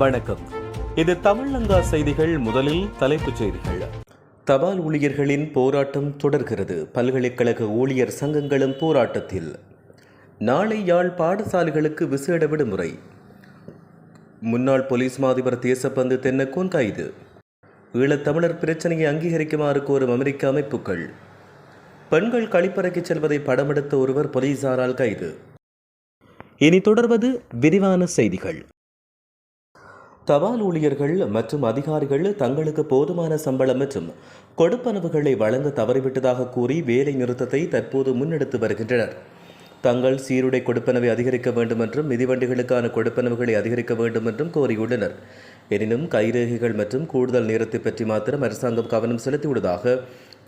வணக்கம். இது தமிழங்கா செய்திகள் முதலில் தலைப்புச் செய்திகள். தபால் ஊழியர்களின் போராட்டம் தொடர்கிறது. பல்கலைக்கழக ஊழியர் சங்கங்களும் போராட்டத்தில். நாளை யாழ் பாடசாலைகளுக்கு விசேட விடுமுறை. முன்னாள் போலீஸ் மாதிபர் தேசப்பந்து தென்னக்கோன் கைது. ஈழத்தமிழர் பிரச்சனையை அங்கீகரிக்குமாறு கோரும் அமெரிக்க அமைப்புகள். பெண்கள் கழிப்பறைக்கு செல்வதை படமெடுத்த ஒருவர் போலீசாரால் கைது. இனி தொடர்வது விரிவான செய்திகள். தபால் ஊழியர்கள் மற்றும் அதிகாரிகள் தங்களுக்கு போதுமான சம்பளம் மற்றும் கொடுப்பனவுகளை வழங்க தவறிவிட்டதாக கூறி வேலை நிறுத்தத்தை தற்போது முன்னெடுத்து வருகின்றனர். தங்கள் சீருடை கொடுப்பனவை அதிகரிக்க வேண்டும் என்றும் மிதிவண்டிகளுக்கான கொடுப்பனவுகளை அதிகரிக்க வேண்டும் என்றும் கோரியுள்ளனர். எனினும் கைரேகைகள் மற்றும் கூடுதல் நேரத்தை பற்றி மாத்திரம் அரசாங்கம் கவனம் செலுத்தியுள்ளதாக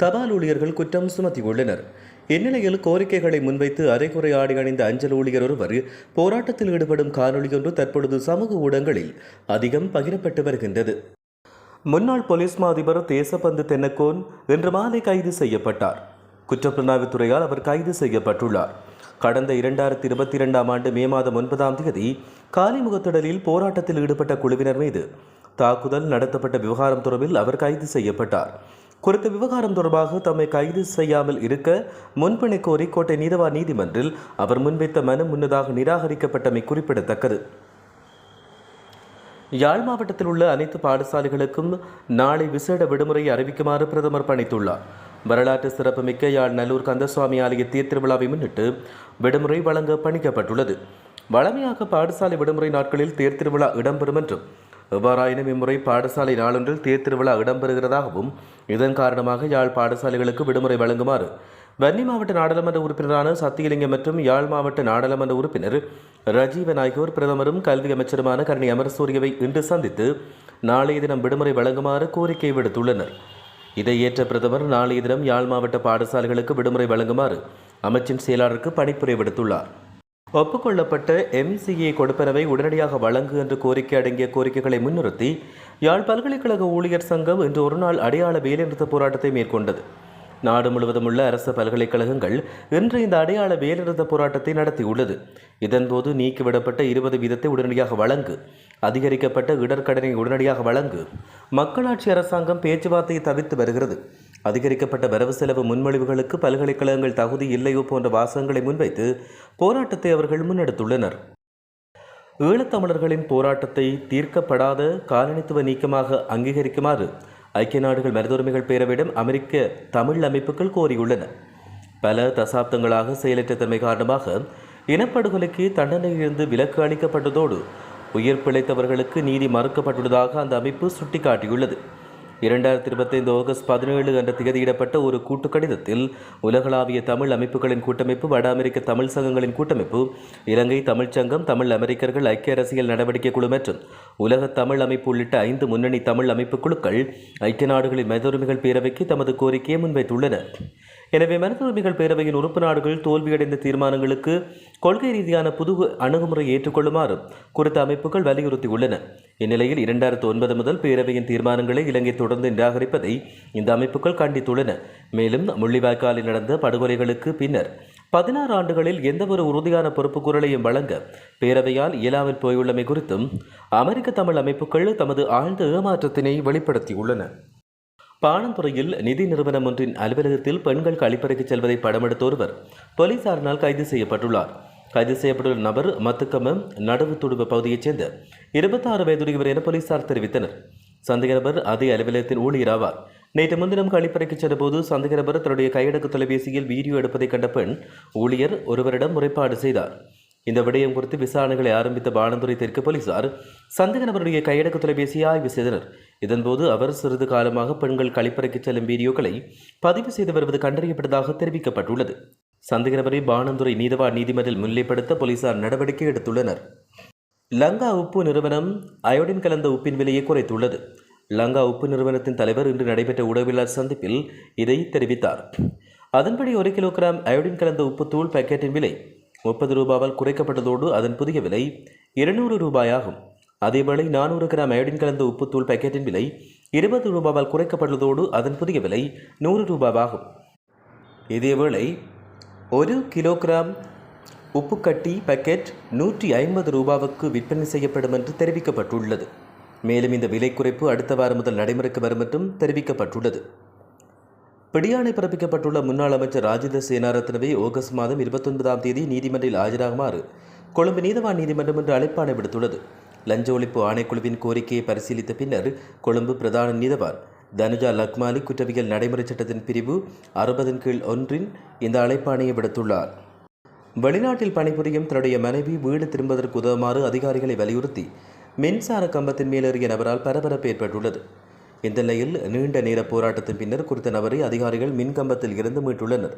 தபால் ஊழியர்கள் குற்றம் சுமத்தியுள்ளனர். இந்நிலையில் கோரிக்கைகளை முன்வைத்து அரைக்குறை ஆடை அணிந்த அஞ்சல் ஊழியர் ஒருவர் போராட்டத்தில் ஈடுபடும் காணொலியொன்று தற்பொழுது சமூக ஊடகங்களில் அதிகம் பகிரப்பட்டு வருகின்றது. முன்னாள் போலீஸ் மா அதிபர் தேசபந்து தென்னக்கோன் இன்று மாலை கைது செய்யப்பட்டார். குற்றப்புலனாய்வுத்துறையால் அவர் கைது செய்யப்பட்டுள்ளார். கடந்த இரண்டாயிரத்தி இருபத்தி இரண்டாம் ஆண்டு மே மாதம் ஒன்பதாம் தேதி காலிமுகத்திடலில் போராட்டத்தில் ஈடுபட்ட குழுவினர் மீது தாக்குதல் நடத்தப்பட்ட விவகாரம் தொடர்பில் அவர் கைது செய்யப்பட்டார். குறித்த விவகாரம் தொடர்பாக தம்மை கைது செய்யாமல் இருக்க முன்பிணை கோரி கோட்டை நீதவா நீதிமன்றில் அவர் முன்வைத்த மனு முன்னதாக நிராகரிக்கப்பட்டமை குறிப்பிடத்தக்கது. யாழ் மாவட்டத்தில் உள்ள அனைத்து பாடசாலைகளுக்கும் நாளை விசேட விடுமுறை அறிவிக்குமாறு பிரதமர் பணித்துள்ளார். வரலாற்று சிறப்புமிக்க யாழ் நல்லூர் கந்தசுவாமி ஆலய தேர்திருவிழாவை முன்னிட்டு விடுமுறை வழங்க பணிக்கப்பட்டுள்ளது. வழமையாக பாடசாலை விடுமுறை நாட்களில் தேர்திருவிழா இடம்பெறும் என்றும் எவ்வாறாயினும் இம்முறை பாடசாலை நாளொன்றில் தேர்திருவிழா இடம்பெறுகிறதாகவும் இதன் காரணமாக யாழ் பாடசாலைகளுக்கு விடுமுறை வழங்குமாறு வன்னி மாவட்ட நாடாளுமன்ற உறுப்பினரான சத்தியலிங்கம் மற்றும் யாழ் மாவட்ட நாடாளுமன்ற உறுப்பினர் ரஜீவ நாயகோர் பிரதமரும் கல்வி அமைச்சருமான கரணி அமரசூரியவை இன்று சந்தித்து நாளைய தினம் விடுமுறை வழங்குமாறு கோரிக்கை விடுத்துள்ளனர். இதை ஏற்ற பிரதமர் நாளைய தினம் யாழ் மாவட்ட பாடசாலைகளுக்கு விடுமுறை வழங்குமாறு அமைச்சின் செயலாளருக்கு பணிப்புரை விடுத்துள்ளார். ஒப்புக்கொள்ளப்பட்ட எம்சிஏ கொடுப்பனவை உடனடியாக வழங்கு என்று கோரிக்கை அடங்கிய கோரிக்கைகளை முன்னிறுத்தி யாழ் பல்கலைக்கழக ஊழியர் சங்கம் இன்று ஒருநாள் அடையாள வேலைநிறுத்த போராட்டத்தை மேற்கொண்டது. நாடு முழுவதும் உள்ள அரசு பல்கலைக்கழகங்கள் இன்று இந்த அடையாள வேலைநிறுத்த போராட்டத்தை நடத்தியுள்ளது. இதன்போது நீக்கிவிடப்பட்ட இருபது வீதத்தை உடனடியாக வழங்கு அதிகரிக்கப்பட்ட இடர்கடனை உடனடியாக வழங்கு மக்களாட்சி அரசாங்கம் பேச்சுவார்த்தையை தவிர்த்து வருகிறது. அதிகரிக்கப்பட்ட வரவு செலவு முன்மொழிவுகளுக்கு பல்கலைக்கழகங்கள் தகுதி இல்லையோ போன்ற வாசகங்களை முன்வைத்து போராட்டத்தை அவர்கள் முன்னெடுத்துள்ளனர். ஈழத்தமிழர்களின் போராட்டத்தை தீர்க்கப்படாத காலனித்துவ நீக்கமாக அங்கீகரிக்குமாறு ஐக்கிய நாடுகள் மனிதுரிமைகள் பேரவையிடம் அமெரிக்க தமிழ் அமைப்புகள் கோரியுள்ளன. பல தசாப்தங்களாக செயலற்ற தன்மை காரணமாக இனப்படுகொலைக்கு தண்டனையிலிருந்து விலக்கு அளிக்கப்பட்டதோடு உயிர் பிழைத்தவர்களுக்கு நீதி மறுக்கப்பட்டுள்ளதாக அந்த அமைப்பு சுட்டிக்காட்டியுள்ளது. இரண்டாயிரத்தி இருபத்தைந்து ஆகஸ்ட் பதினேழு என்ற திகதியிடப்பட்ட ஒரு கூட்டு கடிதத்தில் உலகளாவிய தமிழ் அமைப்புகளின் கூட்டமைப்பு வட அமெரிக்க தமிழ் சங்கங்களின் கூட்டமைப்பு இலங்கை தமிழ்ச்சங்கம் தமிழ் அமெரிக்கர்கள் ஐக்கிய அரசியல் நடவடிக்கை குழு மற்றும் உலக தமிழ் அமைப்பு உள்ளிட்ட ஐந்து முன்னணி தமிழ் அமைப்பு குழுக்கள் ஐக்கிய நாடுகளின் மனித பேரவைக்கு தமது கோரிக்கையை முன்வைத்துள்ளன. எனவே மனித உரிமைகள் பேரவையின் உறுப்பு நாடுகள் தோல்வியடைந்த தீர்மானங்களுக்கு கொள்கை ரீதியான புது அணுகுமுறை ஏற்றுக்கொள்ளுமாறு குறித்த அமைப்புகள் வலியுறுத்தியுள்ளன. இந்நிலையில் இரண்டாயிரத்து ஒன்பது முதல் பேரவையின் தீர்மானங்களை இலங்கை தொடர்ந்து நிராகரிப்பதை இந்த அமைப்புகள் கண்டித்துள்ளன. மேலும் முள்ளிவாய்க்காலில் நடந்த படுகொலைகளுக்கு பின்னர் பதினாறு ஆண்டுகளில் எந்தவொரு உறுதியான பொறுப்பு குரலையும் வழங்க பேரவையால் இயலாமல் போயுள்ளமை குறித்தும் அமெரிக்க தமிழ் அமைப்புகள் தமது ஆழ்ந்த ஏமாற்றத்தினை வெளிப்படுத்தியுள்ளன. பாணந்துறையில் நிதி நிறுவனம் ஒன்றின் அலுவலகத்தில் பெண்கள் கழிப்பறைக்கு செல்வதை படமெடுத்த ஒருவர் போலீசாரினால் கைது செய்யப்பட்டுள்ளார். கைது செய்யப்பட்டுள்ள நபர் மத்துக்கம நடுவு துடுவ பகுதியைச் சேர்ந்த இருபத்தாறு வயதுடையவர் என போலீசார் தெரிவித்தனர். சந்தேக நபர் அதே அலுவலகத்தின் ஊழியர் ஆவார் நேற்று முன்தினம் கழிப்பறைக்கு சென்றபோது சந்தேக நபர் தன்னுடைய கையடக்கு தொலைபேசியில் வீடியோ எடுப்பதை கண்ட பெண் ஊழியர் ஒருவரிடம் முறைப்பாடு செய்தார். இந்த விடயம் குறித்து விசாரணைகளை ஆரம்பித்த பானந்துறை தெற்கு போலீசார் சந்தேக நபருடைய கையடக்கு தொலைபேசியை ஆய்வு செய்தனர். இதன்போது அவர் சிறிது காலமாக பெண்கள் கழிப்பறைக்கு செல்லும் வீடியோக்களை பதிவு செய்து வருவது கண்டறியப்பட்டதாக தெரிவிக்கப்பட்டுள்ளது. சந்தேக நபரை பானந்துறை நீதவா நீதிமன்றில் முன்னிலைப்படுத்த போலீசார் நடவடிக்கை எடுத்துள்ளனர். லங்கா உப்பு நிறுவனம் அயோடின் கலந்த உப்பின் விலையை குறைத்துள்ளது. லங்கா உப்பு நிறுவனத்தின் தலைவர் இன்று நடைபெற்ற உடவியலாளர் சந்திப்பில் இதை தெரிவித்தார். அதன்படி ஒரு கிலோகிராம் அயோடின் கலந்த உப்பு தூள் பாக்கெட்டின் விலை முப்பது ரூபாவால் குறைக்கப்பட்டதோடு அதன் புதிய விலை இருநூறு ரூபாயாகும். அதேவேளை நானூறு கிராம் அயோடின் கலந்த உப்புத்தூள் பாக்கெட்டின் விலை இருபது ரூபாவால் குறைக்கப்பட்டதோடு அதன் புதிய விலை நூறு ரூபாவாகும். இதேவேளை ஒரு கிலோகிராம் உப்புக்கட்டி பேக்கெட் நூற்றி ஐம்பது ரூபாவுக்கு விற்பனை செய்யப்படும் என்று தெரிவிக்கப்பட்டுள்ளது. மேலும் இந்த விலை குறைப்பு அடுத்த வாரம் முதல் நடைமுறைக்கு வரும் என்றும் தெரிவிக்கப்பட்டுள்ளது. பிடியாணை பிறப்பிக்கப்பட்டுள்ள முன்னாள் அமைச்சர் ராஜித சேனாரத்னவை ஆகஸ்ட் மாதம் இருபத்தொன்பதாம் தேதி நீதிமன்றில் ஆஜராகுமாறு கொழும்பு நீதவான் நீதிமன்றம் என்று அழைப்பாணை விடுத்துள்ளது. லஞ்ச ஒழிப்பு ஆணைக்குழுவின் கோரிக்கையை பரிசீலித்த பின்னர் கொழும்பு பிரதான நீதவான் தனுஜா லக்மாலி குற்றவியல் நடைமுறை சட்டத்தின் பிரிவு அறுபதின் கீழ் ஒன்றின் இந்த அழைப்பாணையை விடுத்துள்ளார். வெளிநாட்டில் பணிபுரியும் தன்னுடைய மனைவி வீடு திரும்புவதற்கு உதவுமாறு அதிகாரிகளை வலியுறுத்தி மின்சார கம்பத்தின் மேலேறிய நபரால் பரபரப்பு ஏற்பட்டுள்ளது. இந்த நிலையில் நீண்ட நேர போராட்டத்தின் பின்னர் குறித்த நபரை அதிகாரிகள் மின்கம்பத்தில் இருந்து மீட்டுள்ளனர்.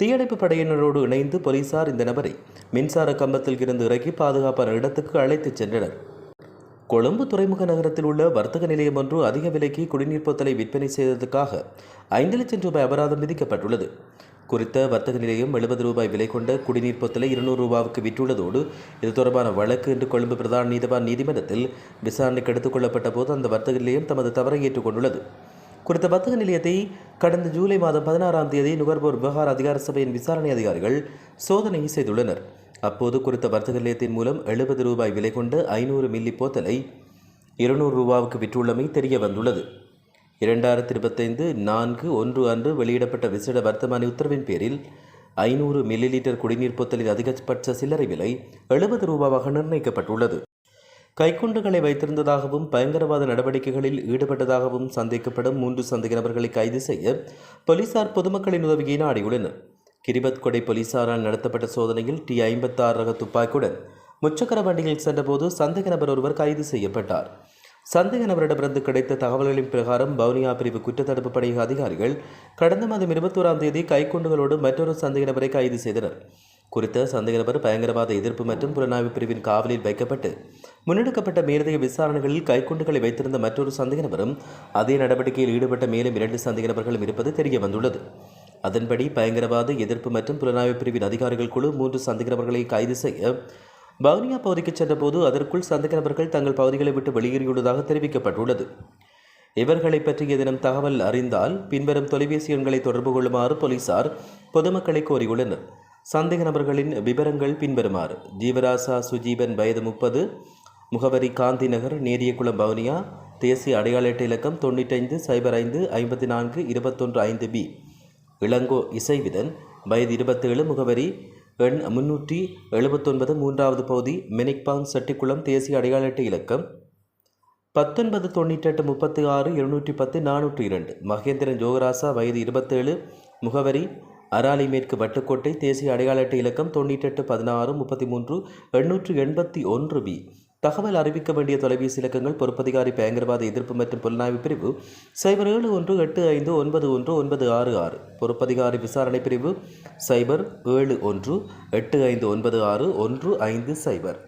தீயணைப்பு படையினரோடு இணைந்து போலீசார் இந்த நபரை மின்சார கம்பத்தில் இருந்து இறக்கி பாதுகாப்பான இடத்துக்கு அழைத்துச் சென்றனர். கொழும்பு துறைமுக நகரத்தில் உள்ள வர்த்தக நிலையம் ஒன்று அதிக விலைக்கு குடிநீர் பொத்தலை விற்பனை செய்ததற்காக ஐந்து லட்சம் ரூபாய் அபராதம் விதிக்கப்பட்டுள்ளது. குறித்த வர்த்தக நிலையம் எழுபது ரூபாய் விலை கொண்ட குடிநீர் பொத்தலை இருநூறு ரூபாவுக்கு விற்றுள்ளதோடு இது தொடர்பான வழக்கு இன்று கொழும்பு பிரதான நீதிவான் நீதிமன்றத்தில் விசாரணைக்கு எடுத்துக் கொள்ளப்பட்ட போது அந்த வர்த்தக நிலையம் தமது தவறை ஏற்றுக்கொண்டுள்ளது. குறித்த வர்த்தக நிலையத்தை கடந்த ஜூலை மாதம் பதினாறாம் தேதி நுகர்வோர் விவகார அதிகார சபையின் விசாரணை அதிகாரிகள் சோதனை செய்துள்ளனர். அப்போது குறித்த வர்த்தக நிலையத்தின் மூலம் எழுபது ரூபாய் விலை கொண்ட ஐநூறு மில்லி போத்தலை இருநூறு ரூபாவுக்கு விற்றுள்ளமை தெரிய வந்துள்ளது இரண்டாயிரத்தி இருபத்தைந்து நான்கு ஒன்று அன்று வெளியிடப்பட்ட விசேட வர்த்தமானி உத்தரவின் பேரில் ஐநூறு மில்லி லிட்டர் குடிநீர் பொத்தலின் அதிகபட்ச சில்லறை விலை எழுபது ரூபாவாக நிர்ணயிக்கப்பட்டுள்ளது. கைக்குண்டுகளை வைத்திருந்ததாகவும் பயங்கரவாத நடவடிக்கைகளில் ஈடுபட்டதாகவும் சந்தேகப்படும் மூன்று சந்தேக நபர்களை கைது செய்ய போலீசார் பொதுமக்களின் உதவியை நாடியுள்ளனர். கிரிபத் கொடை போலீசாரால் நடத்தப்பட்ட சோதனையில் டி ஐம்பத்தாறு ரக துப்பாக்கியுடன் முச்சக்கர வண்டியில் சென்றபோது சந்தேக நபர் ஒருவர் கைது செய்யப்பட்டார். சந்தேக நபரிடமிருந்து கிடைத்த தகவல்களின் பிரகாரம் வவுனியா பிரிவு குற்றத்தடுப்பு படை அதிகாரிகள் கடந்த மாதம் இருபத்தோராம் தேதி கைக்குண்டுகளோடு மற்றொரு சந்தேக நபரை கைது செய்தனர். குறித்த சந்தேக நபர் பயங்கரவாத எதிர்ப்பு மற்றும் புலனாய்வு பிரிவின் காவலில் வைக்கப்பட்டு முன்னெடுக்கப்பட்ட மேலதிக விசாரணைகளில் கைக்குண்டுகளை வைத்திருந்த மற்றொரு சந்தேக நபரும் அதே நடவடிக்கையில் ஈடுபட்ட மேலும் இரண்டு சந்தேக நபர்களும் இருப்பது தெரிய வந்துள்ளது அதன்படி பயங்கரவாத எதிர்ப்பு மற்றும் புலனாய்வு பிரிவின் அதிகாரிகள் குழு மூன்று சந்தேக நபர்களை கைது செய்ய வவுனியா பகுதிக்கு சென்றபோது அதற்குள் சந்தேக நபர்கள் தங்கள் பகுதிகளை விட்டு வெளியேறியுள்ளதாக தெரிவிக்கப்பட்டுள்ளது. இவர்களை பற்றி ஏதேனும் தகவல் அறிந்தால் பின்வரும் தொலைபேசி எண்களை தொடர்பு கொள்ளுமாறு போலீசார் பொதுமக்களை கோரியுள்ளனர். சந்தேக நபர்களின் விவரங்கள் பின்வருமாறு. ஜீவராசா சுஜீவன் வயது முப்பது முகவரி காந்தி நகர் நேரியகுளம் பவுனியா தேசிய அடையாள அட்டை இலக்கம் தொண்ணூற்றைந்து சைபர் ஐந்து ஐம்பத்தி நான்கு இருபத்தொன்று ஐந்து பி. இளங்கோ இசைவிதன் வயது இருபத்தேழு முகவரி எண் முன்னூற்றி எழுபத்தொன்பது மூன்றாவது பகுதி மெனிக்பாங் செட்டிக்குளம் தேசிய அடையாள அட்டை இலக்கம். பத்தொன்பது தொண்ணூற்றெட்டு முப்பத்தி ஆறு இருநூற்றி பத்து நானூற்றி இரண்டு. மகேந்திரன் ஜோகராசா வயது இருபத்தேழு. முகவரி அராலி மேற்கு வட்டுக்கோட்டை தேசிய அடையாள அட்டை இலக்கம் தொண்ணூற்றெட்டு பதினாறு முப்பத்தி மூன்று எண்ணூற்று எண்பத்தி ஒன்று பி. தகவல் அறிவிக்க வேண்டிய தொலைபேசி இலக்கங்கள் பொறுப்பதிகாரி பயங்கரவாத எதிர்ப்பு மற்றும் புலனாய்வு பிரிவு சைபர் ஏழு ஒன்று எட்டு ஐந்து ஒன்பது ஒன்று ஒன்பது ஆறு ஆறு. பொறுப்பதிகாரி விசாரணை பிரிவு சைபர் ஏழு ஒன்று எட்டு ஐந்து ஒன்பது ஆறு ஒன்று ஐந்து சைபர்.